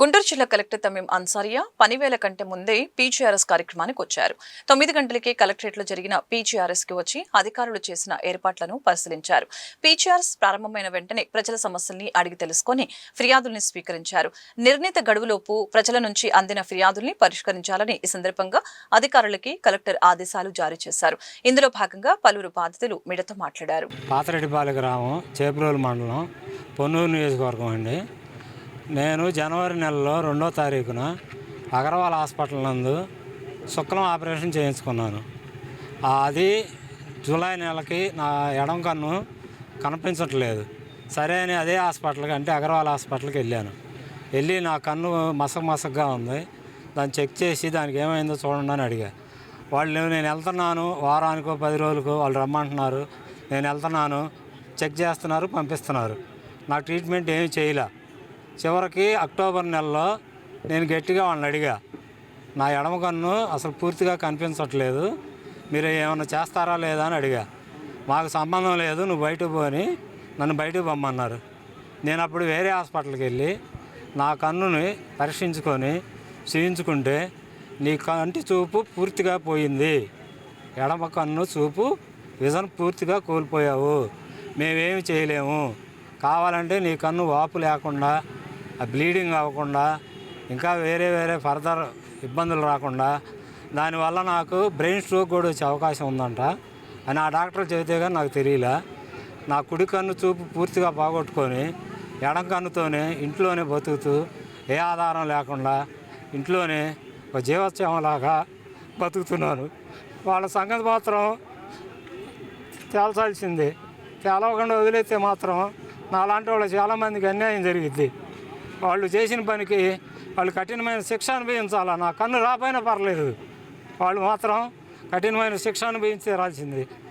గుంటూరు జిల్లా కలెక్టర్ తమీం అన్సారియా పనివేల కంటే ముందే పీజీఆర్ఎస్ కార్యక్రమానికి వచ్చారు. తొమ్మిది గంటలకే కలెక్టరేట్లో జరిగిన పీజీఆర్ఎస్కి వచ్చి అధికారులు చేసిన ఏర్పాట్లను పరిశీలించారు. పీజీఆర్ఎస్ ప్రారంభమైన వెంటనే ప్రజల సమస్యల్ని అడిగి తెలుసుకొని ఫిర్యాదుల్ని స్వీకరించారు. నిర్ణీత గడువులోపు ప్రజల నుంచి అందిన ఫిర్యాదుల్ని పరిష్కరించాలని ఈ సందర్భంగా అధికారులకి కలెక్టర్ ఆదేశాలు జారీ చేశారు. ఇందులో భాగంగా పలువురు బాధితులు మిడతో మాట్లాడారు. పాతరెడ్డిపాలె గ్రామం చేపురోలు మండలం పొన్నూరు నియోజకవర్గం అండి. నేను జనవరి నెలలో రెండో తారీఖున అగర్వాల్ హాస్పిటల్ నందు శుక్లం ఆపరేషన్ చేయించుకున్నాను. అది జూలై నెలకి నా ఎడం కన్ను కనిపించట్లేదు. సరే అని అదే హాస్పిటల్కి అంటే అగర్వాల్ హాస్పిటల్కి వెళ్ళాను. వెళ్ళి నా కన్ను మసక మసకగా ఉంది. దాన్ని చెక్ చేసి దానికి ఏమైందో చూడండి అని అడిగా. వాళ్ళు నేను వెళ్తున్నాను వారానికో పది రోజులకో వాళ్ళు రమ్మంటున్నారు. నేను వెళ్తున్నాను చెక్ చేస్తున్నారు పంపిస్తున్నారు. నా ట్రీట్మెంట్ ఏమీ చేయలే. చివరికి అక్టోబర్ నెలలో నేను గట్టిగా వాళ్ళని అడిగా నా ఎడమ కన్ను అసలు పూర్తిగా కనిపించట్లేదు మీరు ఏమైనా చేస్తారా లేదా? అని అడిగా. మాకు సంబంధం లేదు నువ్వు బయటకు పోని నన్ను బయటకు పొమ్మన్నారు. నేను అప్పుడు వేరే హాస్పిటల్కి వెళ్ళి నా కన్నుని పరీక్షించుకొని చూయించుకుంటే నీ కంటి చూపు పూర్తిగా పోయింది ఎడమ కన్ను చూపు విజన్ పూర్తిగా కోల్పోయావు మేమేమి చేయలేము కావాలంటే నీ కన్ను వాపు లేకుండా ఆ బ్లీడింగ్ అవ్వకుండా ఇంకా వేరే వేరే ఫర్దర్ ఇబ్బందులు రాకుండా దానివల్ల నాకు బ్రెయిన్ స్ట్రోక్ కూడా వచ్చే అవకాశం ఉందంట. అని ఆ డాక్టర్ చెబితే కానీ నాకు తెలియలే. నా కుడి కన్ను చూపు పూర్తిగా పోగొట్టుకొని ఎడం కన్నుతోనే ఇంట్లోనే బతుకుతూ ఏ ఆధారం లేకుండా ఇంట్లోనే ఒక జీవోత్సవంలాగా బతుకుతున్నాను. వాళ్ళ సంగతి మాత్రం తేల్చాల్సిందే. తేలవకుండా వదిలేస్తే మాత్రం నాలాంటి వాళ్ళు చాలామందికి అన్యాయం జరిగిద్ది. వాళ్ళు చేసిన పనికి వాళ్ళు కఠినమైన శిక్ష అనుభవించాలా? నా కన్ను రాపోయినా పర్లేదు. వాళ్ళు మాత్రం కఠినమైన శిక్ష అనుభవించి రాల్సింది